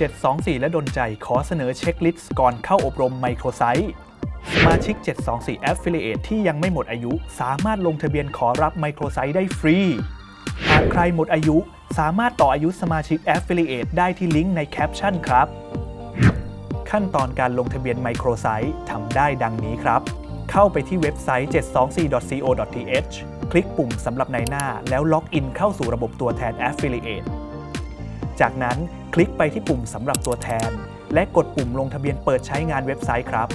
724 และดนใจขอเสนอเช็คลิสต์ก่อนเข้าอบรมไมโครไซต์สมาชิก 724 Affiliate ที่ยังไม่หมดอายุ สามารถลงทะเบียนขอรับไมโครไซต์ได้ฟรี หากใครหมดอายุ สามารถต่ออายุสมาชิก Affiliate ได้ที่ลิงก์ในแคปชั่นครับ ขั้นตอนการลงทะเบียนไมโครไซต์ทำได้ดังนี้ครับ เข้าไปที่เว็บไซต์ 724.co.th คลิกปุ่มสำหรับในหน้าแล้วล็อกอินเข้าสู่ระบบตัวแทน Affiliate จากนั้น คลิกไปที่ปุ่มสำหรับตัวแทน และกดปุ่มลงทะเบียนเปิดใช้งานเว็บไซต์ครับ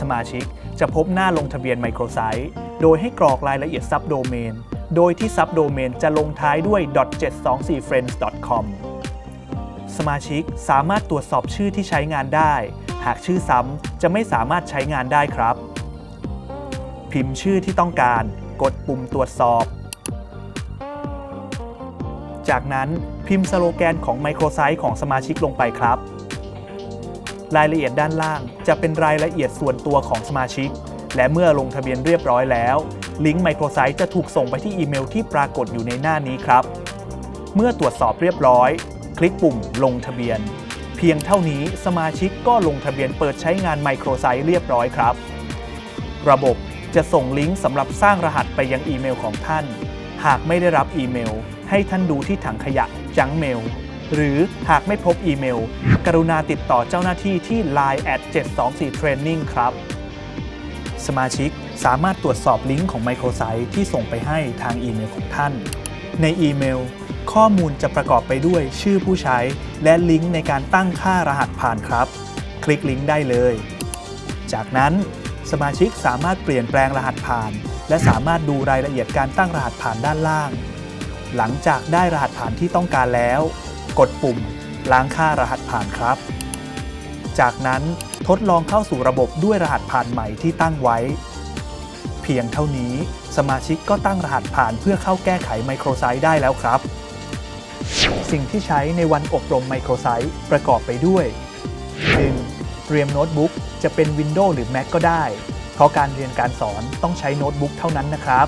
สมาชิกจะพบหน้าลงทะเบียนไมโครไซต์โดยให้กรอกรายละเอียดซับโดเมนโดยที่ซับโดเมนจะลงท้ายด้วย .724friends.com สมาชิกสามารถตรวจสอบชื่อที่ใช้งานได้ หากชื่อซ้ำจะไม่สามารถใช้งานได้ครับ พิมพ์ชื่อที่ต้องการ กดปุ่มตรวจสอบ จากนั้นพิมพ์สโลแกนของไมโครไซต์ของสมาชิกลงไปครับ รายละเอียดด้านล่างจะเป็นรายละเอียดส่วนตัวของสมาชิก และเมื่อลงทะเบียนเรียบร้อยแล้ว ลิงก์ไมโครไซต์จะถูกส่งไปที่อีเมลที่ปรากฏอยู่ในหน้านี้ครับ เมื่อตรวจสอบเรียบร้อย คลิกปุ่มลงทะเบียน เพียงเท่านี้สมาชิกก็ลงทะเบียนเปิดใช้งานไมโครไซต์เรียบร้อยครับ ระบบจะส่งลิงก์สำหรับสร้างรหัสไปยังอีเมลของท่าน หากไม่ได้รับอีเมล ให้ท่านดูที่ถังขยะจังเมล หรือหากไม่พบอีเมล กรุณาติดต่อเจ้าหน้าที่ที่ line at 724 training ครับ สมาชิกสามารถตรวจสอบลิงก์ของ Microsite ที่ส่งไปให้ทางอีเมลของท่าน ในอีเมล ข้อมูลจะประกอบไปด้วยชื่อผู้ใช้ และลิงก์ในการตั้งค่ารหัสผ่านครับ คลิกลิงก์ได้เลย จากนั้นสมาชิกสามารถเปลี่ยนแปลงรหัสผ่าน และสามารถดูรายละเอียดการตั้งรหัสผ่านด้านล่าง หลังจากได้รหัสผ่านที่ต้องการแล้ว กดปุ่ม ล้างค่ารหัสผ่านครับ จากนั้นทดลองเข้าสู่ระบบด้วยรหัสผ่านใหม่ที่ตั้งไว้ เพียงเท่านี้สมาชิกก็ตั้งรหัสผ่านเพื่อเข้าแก้ไขไมโครไซต์ได้แล้วครับ สิ่งที่ใช้ในวันอบรมไมโครไซต์ประกอบไปด้วย 1. เตรียมโน้ตบุ๊กจะเป็น Windows หรือ Mac ก็ได้ เพราะการเรียนการสอนต้องใช้โน้ตบุ๊กเท่านั้นนะครับ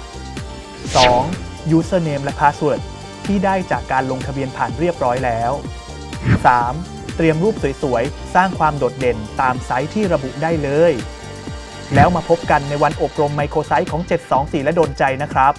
2. Username และ Password ที่ได้จากการลงทะเบียนผ่านเรียบร้อยแล้ว 3. เตรียมรูปสวยๆ สร้างความโดดเด่นตามไซต์ที่ระบุได้เลย แล้วมาพบกันในวันอบรมไมโครไซต์ของ 724 และโดนใจนะครับ